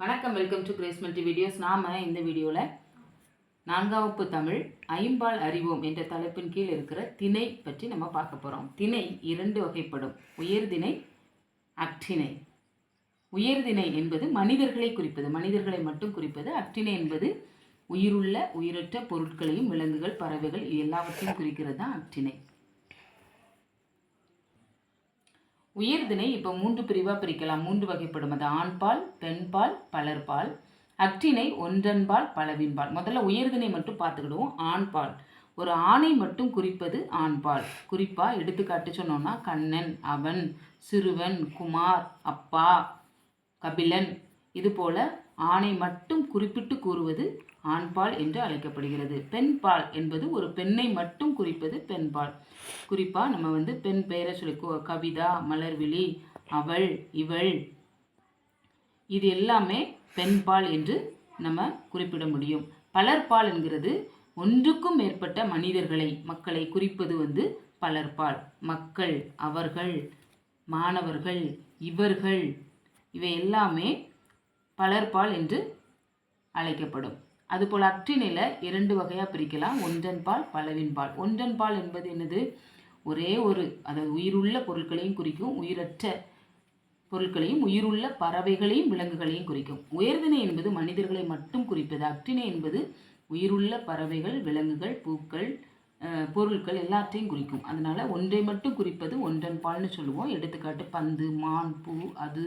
வணக்கம் welcome to Grace multi videos நாம் இந்த வீடியோவில் நான்காம் வகுப்பு தமிழ் ஐம்பால் அறிவோம் என்ற தலைப்பின் கீழ் இருக்கிற திணை பற்றி நம்ம பார்க்க போகிறோம் திணை இரண்டு வகைப்படும். உயர்திணை அக்டிணை உயர்திணை என்பது மனிதர்களை குறிப்பது. மனிதர்களை மட்டும் குறிப்பது. அக்டிணை என்பது உயிருள்ள உயிரற்ற பொருட்களையும் விலங்குகள் பறவைகள் இது எல்லாவற்றையும் குறிக்கிறது தான் அக்டிணை உயர்திணை இப்போ மூன்று பிரிவாக பிரிக்கலாம். மூன்று வகைப்படும். அது ஆண்பால் பெண்பால் பலர்பால். அக்டினை ஒன்றன்பால் பலவின்பால். முதல்ல உயர்திணை மட்டும் பார்த்துக்கிடுவோம். ஆண்பால். ஒரு ஆணை மட்டும் குறிப்பது ஆண்பால். குறிப்பாக எடுத்துக்காட்டு சொன்னோம்னா கண்ணன் அவன் சிறுவன் குமார் அப்பா கபிலன் இதுபோல ஆணை மட்டும் குறிப்பிட்டு கூறுவது ஆண்பால் என்று அழைக்கப்படுகிறது. பெண்பால் என்பது ஒரு பெண்ணை மட்டும் குறிப்பது பெண்பால். குறிப்பாக நம்ம வந்து பெண் பெயரை சொல்லி கவிதா மலர்விழி அவள் இவள். இது எல்லாமே பெண்பால் என்று நம்ம குறிப்பிட முடியும். பலர்பால் என்கிறது ஒன்றுக்கும் மேற்பட்ட மனிதர்களை மக்களை குறிப்பது வந்து பலர்பால். மக்கள் அவர்கள் மாணவர்கள் இவர்கள் இவை எல்லாமே பலர்பால் என்று அழைக்கப்படும். அதுபோல் அக்டினில இரண்டு வகையாக பிரிக்கலாம். ஒன்றன்பால் பலவின்பால். ஒன்றன்பால் என்பது என்னது? ஒரே ஒரு அதாவது உயிருள்ள பொருட்களையும் குறிக்கும். உயிரற்ற பொருட்களையும் உயிருள்ள பறவைகளையும் விலங்குகளையும் குறிக்கும். உயர்திணை என்பது மனிதர்களை மட்டும் குறிப்பது. அக்டினை என்பது உயிருள்ள பறவைகள் விலங்குகள் பூக்கள் பொருட்கள் எல்லாத்தையும் குறிக்கும். அதனால் ஒன்றை மட்டும் குறிப்பது ஒன்றன் பால்னு சொல்லுவோம். எடுத்துக்காட்டு பந்து மான் பூ அது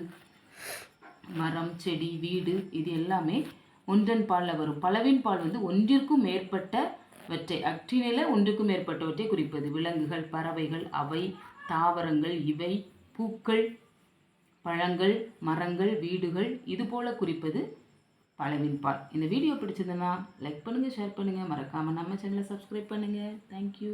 மரம் செடி வீடு இது எல்லாமே ஒன்றன் பாலில் வரும். பலவின் பால் வந்து ஒன்றிற்கும் மேற்பட்டவற்றை அக்டினில ஒன்றுக்கும் மேற்பட்டவற்றை குறிப்பது. விலங்குகள் பறவைகள் அவை தாவரங்கள் இவை பூக்கள் பழங்கள் மரங்கள் வீடுகள் இது போல குறிப்பது பலவின் பால். இந்த வீடியோ பிடிச்சதுன்னா லைக் பண்ணுங்கள் ஷேர் பண்ணுங்கள் மறக்காமல் நம்ம சேனலை சப்ஸ்கிரைப் பண்ணுங்கள் தேங்க்யூ